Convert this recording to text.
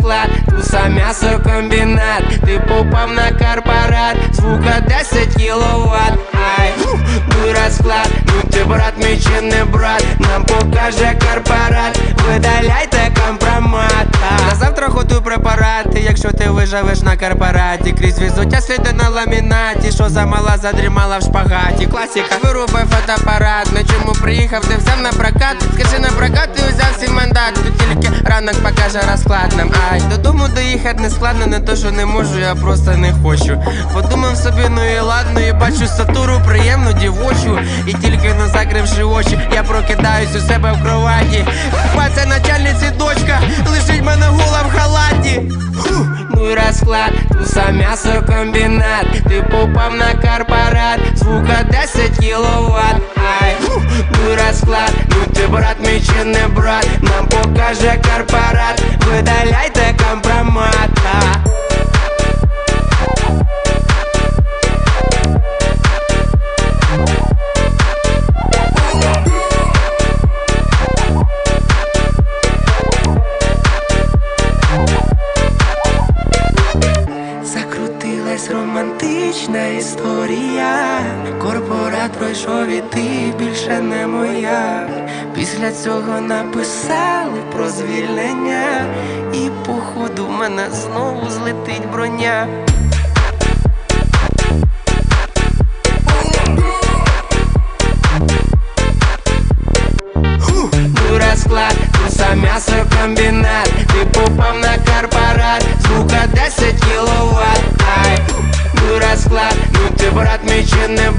туса м'ясокомбінат, ти попав на корпорат, звука 10 кіловат. Ай, ну і розклад, ну ти брат мій не брат, нам покаже корпорат, видаляйте компромат. На завтра готуй препарати, якщо ти виживеш на корпораті, крізь візуття сліди на ламінаті, що замала задрімала в шпагаті. Класіка, вирубай фотоапарат, на чому приїхав, ти взяв на прокат. Скажи на прокат, ранок покаже розклад нам. Ай, додому доїхати не складно, не то, що не можу, я просто не хочу. Подумав собі, ну і ладно, і бачу сатуру приємну дівочу. І тільки не закривши очі, я прокидаюсь у себе в кроваті. Паця начальниці дочка, лишить мене гола в халаті. Фу, Ну і розклад, туса м'ясокомбінат, ти попав на корпорат, звука 10 кіловат. Ай, ну і розклад, ну брат мій не брат, нам покаже корпорат, видаляйте компромат. А. Закрутилась романтична історія. Корпорат пройшов і ти більше не моя. Після цього написали про звільнення, і походу в мене знову злетить броня. Розклад, туса м'ясокомбінат Ти попав на корпорат, звука 10 кіловат. Ай, ну розклад, ну ти брат мій чи не